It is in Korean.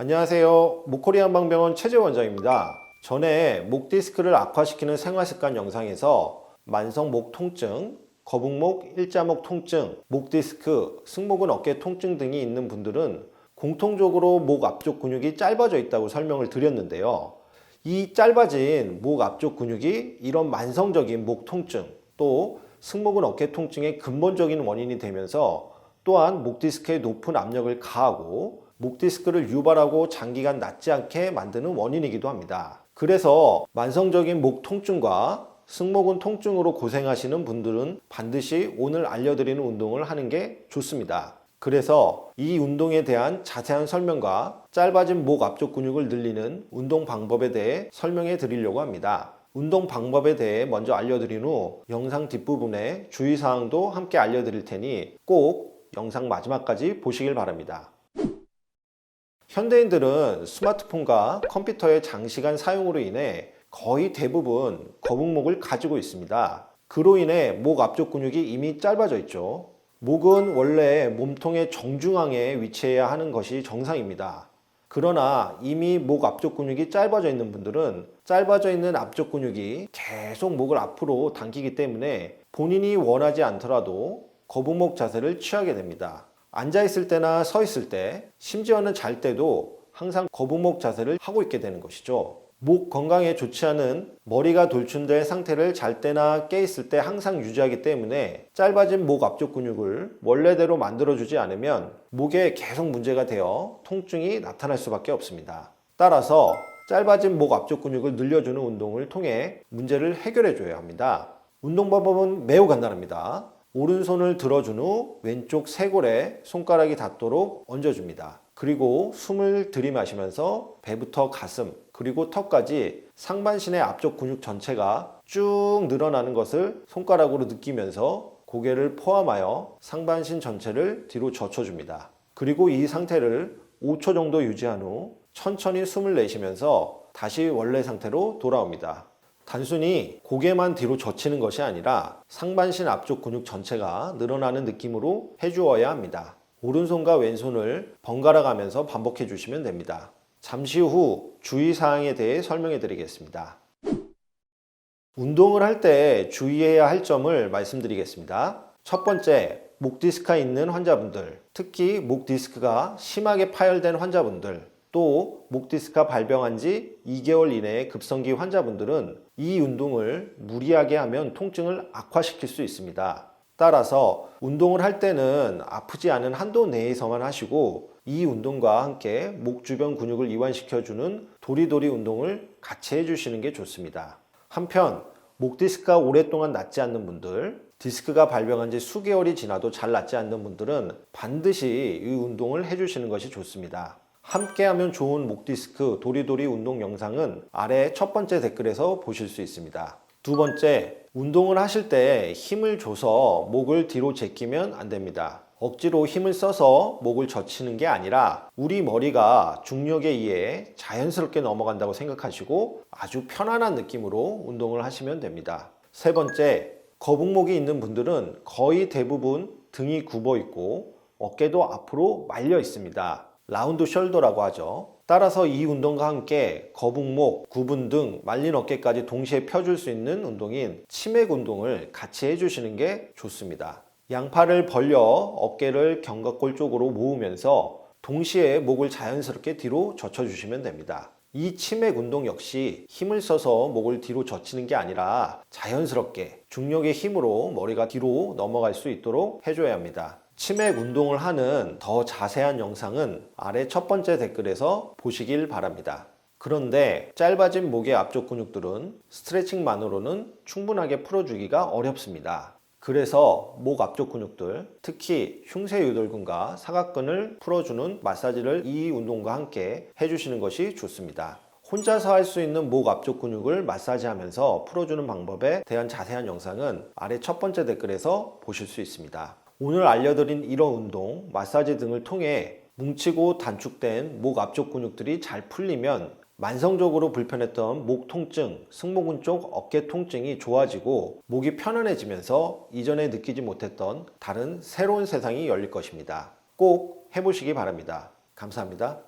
안녕하세요. 목코리 한방병원 최재 원장입니다. 전에 목 디스크를 악화시키는 생활습관 영상에서 만성 목 통증, 거북목, 일자목 통증, 목 디스크, 승모근 어깨 통증 등이 있는 분들은 공통적으로 목 앞쪽 근육이 짧아져 있다고 설명을 드렸는데요. 이 짧아진 목 앞쪽 근육이 이런 만성적인 목 통증 또 승모근 어깨 통증의 근본적인 원인이 되면서 또한 목 디스크에 높은 압력을 가하고 목 디스크를 유발하고 장기간 낫지 않게 만드는 원인이기도 합니다. 그래서 만성적인 목 통증과 승모근 통증으로 고생하시는 분들은 반드시 오늘 알려드리는 운동을 하는 게 좋습니다. 그래서 이 운동에 대한 자세한 설명과 짧아진 목 앞쪽 근육을 늘리는 운동 방법에 대해 설명해 드리려고 합니다. 운동 방법에 대해 먼저 알려드린 후 영상 뒷부분에 주의사항도 함께 알려드릴 테니 꼭 영상 마지막까지 보시길 바랍니다. 현대인들은 스마트폰과 컴퓨터의 장시간 사용으로 인해 거의 대부분 거북목을 가지고 있습니다. 그로 인해 목 앞쪽 근육이 이미 짧아져 있죠. 목은 원래 몸통의 정중앙에 위치해야 하는 것이 정상입니다. 그러나 이미 목 앞쪽 근육이 짧아져 있는 분들은 짧아져 있는 앞쪽 근육이 계속 목을 앞으로 당기기 때문에 본인이 원하지 않더라도 거북목 자세를 취하게 됩니다. 앉아 있을 때나 서 있을 때, 심지어는 잘 때도 항상 거북목 자세를 하고 있게 되는 것이죠. 목 건강에 좋지 않은 머리가 돌출된 상태를 잘 때나 깨 있을 때 항상 유지하기 때문에 짧아진 목 앞쪽 근육을 원래대로 만들어주지 않으면 목에 계속 문제가 되어 통증이 나타날 수밖에 없습니다. 따라서 짧아진 목 앞쪽 근육을 늘려주는 운동을 통해 문제를 해결해 줘야 합니다. 운동 방법은 매우 간단합니다. 오른손을 들어준 후 왼쪽 쇄골에 손가락이 닿도록 얹어줍니다. 그리고 숨을 들이마시면서 배부터 가슴, 그리고 턱까지 상반신의 앞쪽 근육 전체가 쭉 늘어나는 것을 손가락으로 느끼면서 고개를 포함하여 상반신 전체를 뒤로 젖혀줍니다. 그리고 이 상태를 5초 정도 유지한 후 천천히 숨을 내쉬면서 다시 원래 상태로 돌아옵니다. 단순히 고개만 뒤로 젖히는 것이 아니라 상반신 앞쪽 근육 전체가 늘어나는 느낌으로 해주어야 합니다. 오른손과 왼손을 번갈아 가면서 반복해 주시면 됩니다. 잠시 후 주의사항에 대해 설명해 드리겠습니다. 운동을 할 때 주의해야 할 점을 말씀드리겠습니다. 첫 번째, 목 디스크가 있는 환자분들, 특히 목 디스크가 심하게 파열된 환자분들, 또 목 디스크가 발병한 지 2개월 이내의 급성기 환자분들은 이 운동을 무리하게 하면 통증을 악화시킬 수 있습니다. 따라서 운동을 할 때는 아프지 않은 한도 내에서만 하시고 이 운동과 함께 목 주변 근육을 이완시켜주는 도리도리 운동을 같이 해주시는 게 좋습니다. 한편 목 디스크가 오랫동안 낫지 않는 분들, 디스크가 발병한 지 수개월이 지나도 잘 낫지 않는 분들은 반드시 이 운동을 해주시는 것이 좋습니다. 함께하면 좋은 목 디스크 도리도리 운동 영상은 아래 첫 번째 댓글에서 보실 수 있습니다. 두 번째, 운동을 하실 때 힘을 줘서 목을 뒤로 제끼면 안 됩니다. 억지로 힘을 써서 목을 젖히는 게 아니라 우리 머리가 중력에 의해 자연스럽게 넘어간다고 생각하시고 아주 편안한 느낌으로 운동을 하시면 됩니다. 세 번째, 거북목이 있는 분들은 거의 대부분 등이 굽어 있고 어깨도 앞으로 말려 있습니다. 라운드 숄더라고 하죠. 따라서 이 운동과 함께 거북목, 굽은 등 말린 어깨까지 동시에 펴줄 수 있는 운동인 치맥 운동을 같이 해주시는 게 좋습니다. 양팔을 벌려 어깨를 견갑골 쪽으로 모으면서 동시에 목을 자연스럽게 뒤로 젖혀주시면 됩니다. 이 치맥 운동 역시 힘을 써서 목을 뒤로 젖히는 게 아니라 자연스럽게 중력의 힘으로 머리가 뒤로 넘어갈 수 있도록 해줘야 합니다. 치맥 운동을 하는 더 자세한 영상은 아래 첫 번째 댓글에서 보시길 바랍니다. 그런데 짧아진 목의 앞쪽 근육들은 스트레칭만으로는 충분하게 풀어주기가 어렵습니다. 그래서 목 앞쪽 근육들, 특히 흉쇄 유돌근과 사각근을 풀어주는 마사지를 이 운동과 함께 해주시는 것이 좋습니다. 혼자서 할 수 있는 목 앞쪽 근육을 마사지하면서 풀어주는 방법에 대한 자세한 영상은 아래 첫 번째 댓글에서 보실 수 있습니다. 오늘 알려드린 이런 운동, 마사지 등을 통해 뭉치고 단축된 목 앞쪽 근육들이 잘 풀리면 만성적으로 불편했던 목 통증, 승모근 쪽 어깨 통증이 좋아지고 목이 편안해지면서 이전에 느끼지 못했던 다른 새로운 세상이 열릴 것입니다. 꼭 해보시기 바랍니다. 감사합니다.